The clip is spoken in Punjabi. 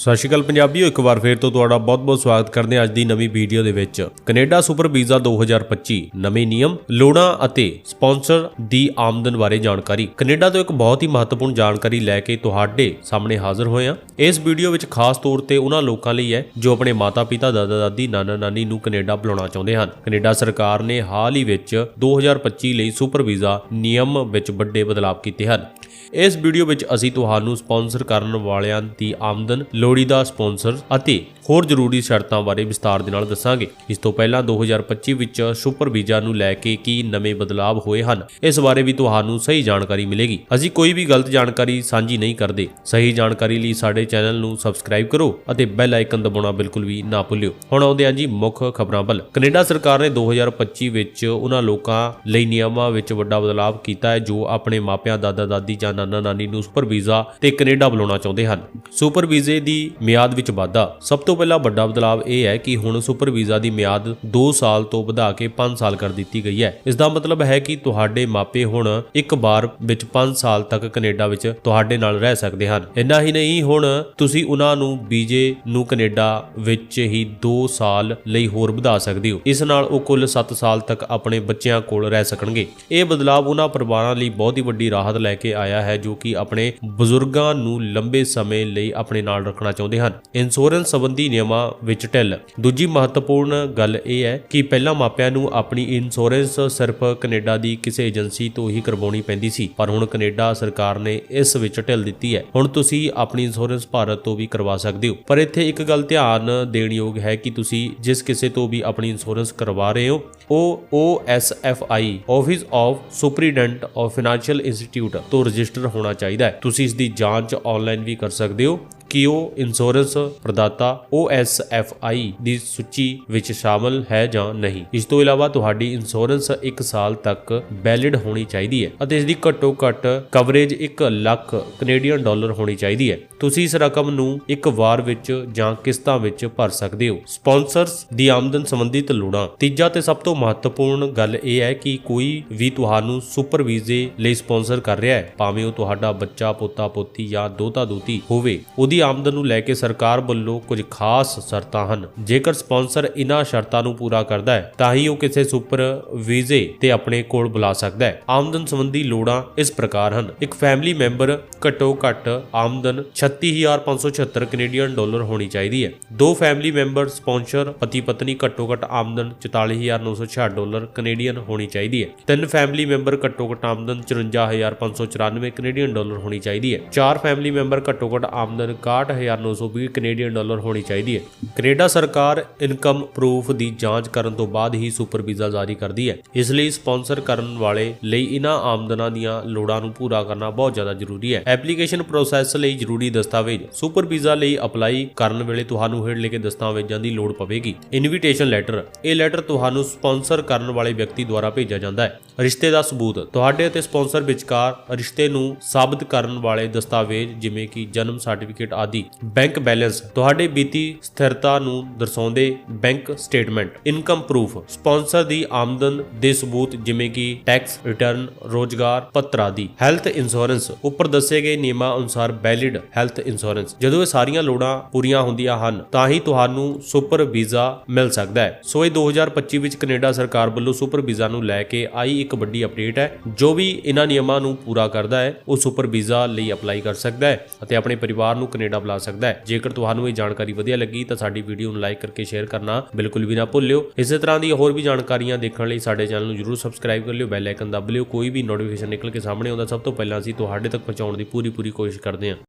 ਸਤਿ ਸ਼੍ਰੀ ਅਕਾਲ ਪੰਜਾਬੀਓ, ਇੱਕ ਵਾਰ ਫੇਰ ਤੋਂ ਤੁਹਾਡਾ ਬਹੁਤ-ਬਹੁਤ ਸਵਾਗਤ ਕਰਦੇ ਹਾਂ ਅੱਜ ਦੀ ਨਵੀਂ ਵੀਡੀਓ ਦੇ ਵਿੱਚ। ਕੈਨੇਡਾ ਸੁਪਰ ਵੀਜ਼ਾ 2025 ਨਵੇਂ ਨਿਯਮ, ਲੋੜਾਂ ਅਤੇ ਸਪਾਂਸਰ ਦੀ ਆਮਦਨ ਬਾਰੇ ਜਾਣਕਾਰੀ। ਕੈਨੇਡਾ ਤੋਂ ਇੱਕ ਬਹੁਤ ਹੀ ਮਹੱਤਵਪੂਰਨ ਜਾਣਕਾਰੀ ਲੈ ਕੇ ਤੁਹਾਡੇ ਸਾਹਮਣੇ ਹਾਜ਼ਰ ਹੋਏ ਹਾਂ। ਇਸ ਵੀਡੀਓ ਵਿੱਚ ਖਾਸ ਤੌਰ ਤੇ ਉਹਨਾਂ ਲੋਕਾਂ ਲਈ ਹੈ ਜੋ ਆਪਣੇ ਮਾਤਾ-ਪਿਤਾ, ਦਾਦਾ-ਦਾਦੀ, ਨਾਨਾ-ਨਾਨੀ ਨੂੰ ਕੈਨੇਡਾ ਬੁਲਾਉਣਾ ਚਾਹੁੰਦੇ ਹਨ। ਕੈਨੇਡਾ ਸਰਕਾਰ ਨੇ ਹਾਲ ਹੀ ਵਿੱਚ 2025 ਲਈ ਸੁਪਰ ਵੀਜ਼ਾ ਨਿਯਮ ਵਿੱਚ ਵੱਡੇ ਬਦਲਾਅ ਕੀਤੇ ਹਨ। ਇਸ ਵੀਡੀਓ ਵਿੱਚ ਅਸੀਂ ਤੁਹਾਨੂੰ ਸਪਾਂਸਰ ਕਰਨ ਵਾਲਿਆਂ ਦੀ ਆਮਦਨ ਲੋੜੀਦਾ ਸਪਾਂਸਰ ਅਤੇ ਹੋਰ ਜ਼ਰੂਰੀ ਸ਼ਰਤਾਂ ਬਾਰੇ ਵਿਸਤਾਰ ਦੇ ਨਾਲ ਦੱਸਾਂਗੇ। ਇਸ ਤੋਂ ਪਹਿਲਾਂ 2025 ਵਿੱਚ ਸੁਪਰ ਵੀਜ਼ਾ ਨੂੰ ਲੈ ਕੇ ਕੀ ਨਵੇਂ ਬਦਲਾਅ ਹੋਏ ਹਨ, ਇਸ ਬਾਰੇ ਵੀ ਤੁਹਾਨੂੰ ਸਹੀ ਜਾਣਕਾਰੀ ਮਿਲੇਗੀ। ਅਸੀਂ ਕੋਈ ਵੀ ਗਲਤ ਜਾਣਕਾਰੀ ਸਾਂਝੀ ਨਹੀਂ ਕਰਦੇ। ਸਹੀ ਜਾਣਕਾਰੀ ਲਈ ਸਾਡੇ ਚੈਨਲ ਨੂੰ ਸਬਸਕ੍ਰਾਈਬ ਕਰੋ ਅਤੇ ਬੈਲ ਆਈਕਨ ਦਬਾਉਣਾ ਬਿਲਕੁਲ ਵੀ ਨਾ ਭੁੱਲਿਓ। ਹੁਣ ਆਉਂਦੇ ਹਾਂ ਜੀ ਮੁੱਖ ਖਬਰਾਂ ਵੱਲ। ਕੈਨੇਡਾ ਸਰਕਾਰ ਨੇ 2025 ਵਿੱਚ ਉਹਨਾਂ ਲੋਕਾਂ ਲਈ ਨਿਯਮਾਂ ਵਿੱਚ ਵੱਡਾ ਬਦਲਾਅ ਕੀਤਾ ਹੈ, ਜੋ ਆਪਣੇ ਮਾਪਿਆਂ ਦਾਦਾ ਦਾਦੀ ਜਾਂ ਨਾਨਾ ਨਾਨੀ ਨੂੰ ਸੁਪਰ ਵੀਜ਼ਾ ਤੇ ਕੈਨੇਡਾ ਬੁਲਾਉਣਾ ਚਾਹੁੰਦੇ ਹਨ। ਸੁਪਰ ਵੀਜ਼ੇ ਦੀ ਮਿਆਦ ਵਿੱਚ ਵਾਧਾ। ਸਭ ਤੋਂ ਪਹਿਲਾ ਵੱਡਾ ਬਦਲਾਅ ਇਹ ਹੈ ਕਿ ਹੁਣ ਸੁਪਰ ਵੀਜ਼ਾ ਦੀ ਮਿਆਦ 2 ਸਾਲ ਤੋਂ ਵਧਾ ਕੇ 5 ਸਾਲ ਕਰ ਦਿੱਤੀ ਗਈ ਹੈ। ਇਸ ਦਾ ਮਤਲਬ ਹੈ ਕਿ ਤੁਹਾਡੇ ਮਾਪੇ ਹੁਣ ਇੱਕ ਵਾਰ ਵਿੱਚ 5 ਸਾਲ ਤੱਕ ਕੈਨੇਡਾ ਵਿੱਚ ਤੁਹਾਡੇ ਨਾਲ ਰਹਿ ਸਕਦੇ ਹਨ। ਇੰਨਾ ਹੀ ਨਹੀਂ, ਹੁਣ ਤੁਸੀਂ ਉਹਨਾਂ ਨੂੰ ਵੀਜ਼ੇ ਨੂੰ ਕੈਨੇਡਾ ਵਿੱਚ ਹੀ 2 ਸਾਲ ਲਈ ਹੋਰ ਵਧਾ ਸਕਦੇ ਹੋ। ਇਸ ਨਾਲ ਉਹ ਕੁੱਲ 7 ਸਾਲ ਤੱਕ ਆਪਣੇ ਬੱਚਿਆਂ ਕੋਲ ਰਹਿ ਸਕਣਗੇ। ਇਹ ਬਦਲਾਅ ਉਹਨਾਂ ਪਰਿਵਾਰਾਂ ਲਈ ਬਹੁਤ ਹੀ ਵੱਡੀ ਰਾਹਤ ਲੈ ਕੇ ਆਇਆ ਹੈ, ਜੋ ਕਿ ਆਪਣੇ ਬਜ਼ੁਰਗਾਂ ਨੂੰ ਲੰਬੇ ਸਮੇਂ ਲਈ ਆਪਣੇ ਨਾਲ ਰੱਖਣਾ ਚਾਹੁੰਦੇ ਹਨ। ਇੰਸ਼ੋਰੈਂਸ ਸੰਬੰਧੀ ਨਿਯਮਾਂ ਵਿੱਚ ਢਿੱਲ। ਦੂਜੀ ਮਹੱਤਵਪੂਰਨ ਗੱਲ ਇਹ ਹੈ ਕਿ ਪਹਿਲਾਂ ਮਾਪਿਆਂ ਨੂੰ ਆਪਣੀ ਇੰਸ਼ੋਰੈਂਸ ਸਿਰਫ ਕੈਨੇਡਾ ਦੀ ਕਿਸੇ ਏਜੰਸੀ ਤੋਂ ਹੀ ਕਰਵਾਉਣੀ ਪੈਂਦੀ ਸੀ, ਪਰ ਹੁਣ ਕੈਨੇਡਾ ਸਰਕਾਰ ਨੇ ਇਸ ਵਿੱਚ ਢਿੱਲ ਦਿੱਤੀ ਹੈ। ਹੁਣ ਤੁਸੀਂ ਆਪਣੀ ਇੰਸ਼ੋਰੈਂਸ ਭਾਰਤ ਤੋਂ ਵੀ ਕਰਵਾ ਸਕਦੇ ਹੋ। ਪਰ ਇੱਥੇ ਇੱਕ ਗੱਲ ਧਿਆਨ ਦੇਣ ਯੋਗ ਹੈ ਕਿ ਤੁਸੀਂ ਜਿਸ ਕਿਸੇ ਤੋਂ ਵੀ ਆਪਣੀ ਇੰਸ਼ੋਰੈਂਸ ਕਰਵਾ ਰਹੇ ਹੋ, ਉਹ OSFI office of superintendent of financial institute ਤੋਂ ਰਜਿਸਟਰ ਹੋਣਾ ਚਾਹੀਦਾ ਹੈ। ਤੁਸੀਂ ਇਸ ਦੀ ਜਾਂਚ ਆਨਲਾਈਨ ਵੀ ਕਰ ਸਕਦੇ ਹੋ। ਕਿ ਉਹ ਇੰਸ਼ੋਰੈਂਸ ਪ੍ਰਦਾਤਾ OSFI ਦੀ ਸੂਚੀ ਵਿੱਚ ਸ਼ਾਮਲ ਹੈ ਜਾਂ ਨਹੀਂ। ਇਸ ਤੋਂ ਇਲਾਵਾ ਤੁਹਾਡੀ ਇੰਸ਼ੋਰੈਂਸ 1 ਸਾਲ ਤੱਕ ਵੈਲਿਡ ਹੋਣੀ ਚਾਹੀਦੀ ਹੈ ਅਤੇ ਇਸ ਦੀ ਘੱਟੋ ਘੱਟ ਕਵਰੇਜ 1 ਲੱਖ ਕੈਨੇਡੀਅਨ ਡਾਲਰ ਹੋਣੀ ਚਾਹੀਦੀ ਹੈ। ਤੁਸੀਂ ਇਸ ਰਕਮ ਨੂੰ ਇੱਕ ਵਾਰ ਵਿੱਚ ਜਾਂ ਕਿਸ਼ਤਾਂ ਵਿੱਚ ਭਰ ਸਕਦੇ ਹੋ। ਸਪਾਂਸਰਸ ਦੀ ਆਮਦਨ ਸੰਬੰਧਿਤ ਲੋੜਾਂ। ਤੀਜਾ ਤੇ ਸਭ ਤੋਂ ਮਹੱਤਵਪੂਰਨ ਗੱਲ ਇਹ ਹੈ ਕਿ ਕੋਈ ਵੀ ਤੁਹਾਨੂੰ ਸੁਪਰ ਵੀਜ਼ੇ ਲਈ ਸਪਾਂਸਰ ਕਰ ਰਿਹਾ ਹੈ, ਭਾਵੇਂ ਉਹ ਤੁਹਾਡਾ ਬੱਚਾ, ਪੋਤਾ, ਪੋਤੀ ਜਾਂ ਦੋਤਾ ਦੋਤੀ ਹੋਵੇ, ਉਹਦੀ ਆਮਦਨ ਨੂੰ ਲੈ ਕੇ ਸਰਕਾਰ ਵੱਲੋਂ ਕੁਝ ਖਾਸ ਸ਼ਰਤਾਂ ਹਨ। ਜੇਕਰ ਸਪਾਂਸਰ ਇਨ੍ਹਾਂ ਸ਼ਰਤਾਂ ਨੂੰ ਪੂਰਾ ਕਰਦਾ ਹੈ, ਤਾਂ ਹੀ ਉਹ ਕਿਸੇ ਸੁਪਰ ਵੀਜ਼ੇ ਤੇ ਆਪਣੇ ਕੋਲ ਬੁਲਾ ਸਕਦਾ ਹੈ। ਆਮਦਨ ਸੰਬੰਧੀ ਲੋੜਾਂ ਇਸ ਪ੍ਰਕਾਰ ਹਨ। ਇੱਕ ਫੈਮਿਲੀ ਮੈਂਬਰ ਘੱਟੋ ਘੱਟ ਆਮਦਨ 36576 ਕੈਨੇਡੀਅਨ ਡਾਲਰ ਹੋਣੀ ਚਾਹੀਦੀ ਹੈ। ਦੋ ਫੈਮਿਲੀ ਮੈਂਬਰ ਸਪਾਂਸਰ ਪਤੀ ਪਤਨੀ ਘੱਟੋ ਘੱਟ ਆਮਦਨ 44966 ਡਾਲਰ ਕੈਨੇਡੀਅਨ ਹੋਣੀ ਚਾਹੀਦੀ ਹੈ। ਤਿੰਨ ਫੈਮਿਲੀ ਮੈਂਬਰ ਘੱਟੋ ਘੱਟ ਆਮਦਨ 54594 ਕੈਨੇਡੀਅਨ ਡਾਲਰ ਹੋਣੀ ਚਾਹੀਦੀ ਹੈ। ਚਾਰ ਫੈਮਿਲੀ ਮੈਂਬਰ ਘੱਟੋ ਘੱਟ ਆਮਦਨ 61920 ਕੈਨੇਡੀਅਨ ਡਾਲਰ ਹੋਣੀ ਚਾਹੀਦੀ ਹੈ। ਕੈਨੇਡਾ ਸਰਕਾਰ ਇਨਕਮ ਪ੍ਰੂਫ ਦੀ ਜਾਂਚ ਕਰਨ ਤੋਂ ਬਾਅਦ ਹੀ ਸੁਪਰ ਵੀਜ਼ਾ ਜਾਰੀ ਕਰਦੀ ਹੈ। ਇਸ ਲਈ ਸਪਾਂਸਰ ਕਰਨ ਵਾਲੇ ਲਈ ਇਹਨਾਂ ਆਮਦਨਾਂ ਦੀਆਂ ਲੋੜਾਂ ਨੂੰ ਪੂਰਾ ਕਰਨਾ ਬਹੁਤ ਜ਼ਿਆਦਾ ਜ਼ਰੂਰੀ ਹੈ। ਐਪਲੀਕੇਸ਼ਨ ਪ੍ਰੋਸੈਸ ਲਈ ਜ਼ਰੂਰੀ ਦਸਤਾਵੇਜ਼ ਸੁਪਰ ਵੀਜ਼ਾ ਲਈ ਅਪਲਾਈ ਕਰਨ ਵੇਲੇ ਤੁਹਾਨੂੰ ਹੇਠ ਲਿਖੇ ਦਸਤਾਵੇਜ਼ਾਂ ਦੀ ਲੋੜ ਪਵੇਗੀ। ਇਨਵੀਟੇਸ਼ਨ ਲੈਟਰ, ਇਹ ਲੈਟਰ ਤੁਹਾਨੂੰ ਸਪਾਂਸਰ ਕਰਨ ਵਾਲੇ ਵਿਅਕਤੀ ਦੁਆਰਾ ਭੇਜਿਆ ਜਾਂਦਾ ਹੈ। ਰਿਸ਼ਤੇ ਦਾ ਸਬੂਤ। ਤੁਹਾਡੇ ਅਤੇ ਸਪਾਂਸਰ ਵਿਚਕਾਰ ਰਿਸ਼ਤੇ ਨੂੰ ਸਾਬਤ ਕਰਨ ਵਾਲੇ ਦਸਤਾਵੇਜ਼ ਜਿਵੇਂ ਕਿ ਜਨਮ ਸਰਟੀਫਿਕੇਟ ਆਦਿ, ਬੈਂਕ ਬੈਲੈਂਸ ਤੁਹਾਡੇ ਵਿੱਤੀ ਸਥਿਰਤਾ ਨੂੰ ਦਰਸਾਉਂਦੇ bank statement, income proof, sponsor ਦੀ ਆਮਦਨ ਦੇ ਸਬੂਤ ਜਿਵੇਂ ਕਿ ਟੈਕਸ ਰਿਟਰਨ, ਰੋਜ਼ਗਾਰ ਪੱਤਰ ਆਦਿ। ਹੈਲਥ ਇੰਸ਼ੋਰੈਂਸ ਉੱਪਰ ਦੱਸੇ ਗਏ ਨਿਯਮਾਂ ਅਨੁਸਾਰ ਵੈਲਿਡ ਹੈਲਥ ਇੰਸ਼ੋਰੈਂਸ। ਜਦੋਂ ਇਹ ਸਾਰੀਆਂ ਲੋੜਾਂ ਪੂਰੀਆਂ ਹੁੰਦੀਆਂ ਹਨ, ਤਾਂ ਹੀ ਤੁਹਾਨੂੰ ਸੁਪਰ ਵੀਜ਼ਾ ਮਿਲ ਸਕਦਾ ਹੈ। ਸੋ ਇਹ 2025 ਵਿੱਚ ਕੈਨੇਡਾ ਸਰਕਾਰ ਵੱਲੋਂ ਸੁਪਰ ਵੀਜ਼ਾ ਨੂੰ ਲੈ ਕੇ ਆਈ ਇੱਕ ਵੱਡੀ ਅਪਡੇਟ ਹੈ, ਜੋ ਵੀ ਇਹਨਾਂ ਨਿਯਮਾਂ ਨੂੰ ਪੂਰਾ ਕਰਦਾ ਹੈ ਉਹ ਸੁਪਰ ਵੀਜ਼ਾ ਲਈ ਅਪਲਾਈ ਕਰ ਸਕਦਾ ਹੈ ਅਤੇ ਆਪਣੇ ਪਰਿਵਾਰ ਨੂੰ ਕੈਨੇਡਾ ਬੁਲਾ ਸਕਦਾ ਹੈ। ਜੇਕਰ ਤੁਹਾਨੂੰ ਇਹ ਜਾਣਕਾਰੀ ਵਧੀਆ ਲੱਗੀ ਤਾਂ ਸਾਡੀ ਵੀਡੀਓ ਨੂੰ ਲਾਈਕ ਕਰਕੇ ਸ਼ੇਅਰ ਕਰਨਾ ਬਿਲਕੁਲ ਵੀ ਨਾ ਭੁੱਲਿਓ। ਇਸੇ ਤਰ੍ਹਾਂ ਦੀ ਹੋਰ ਵੀ ਜਾਣਕਾਰੀਆਂ ਦੇਖਣ ਲਈ ਸਾਡੇ ਚੈਨਲ ਨੂੰ ਜਰੂਰ ਸਬਸਕ੍ਰਾਈਬ ਕਰ ਲਿਓ, ਬੈਲ ਆਈਕਨ ਦਬ ਲਿਓ। ਕੋਈ ਵੀ ਨੋਟੀਫਿਕੇਸ਼ਨ ਨਿਕਲ ਕੇ ਸਾਹਮਣੇ ਆਉਂਦਾ, ਸਭ ਤੋਂ ਪਹਿਲਾਂ ਅਸੀਂ ਤੁਹਾਡੇ ਤੱਕ ਪਹੁੰਚਾਉਣ ਦੀ ਪੂਰੀ ਪੂਰੀ ਕੋਸ਼ਿਸ਼ ਕਰਦੇ ਹਾਂ।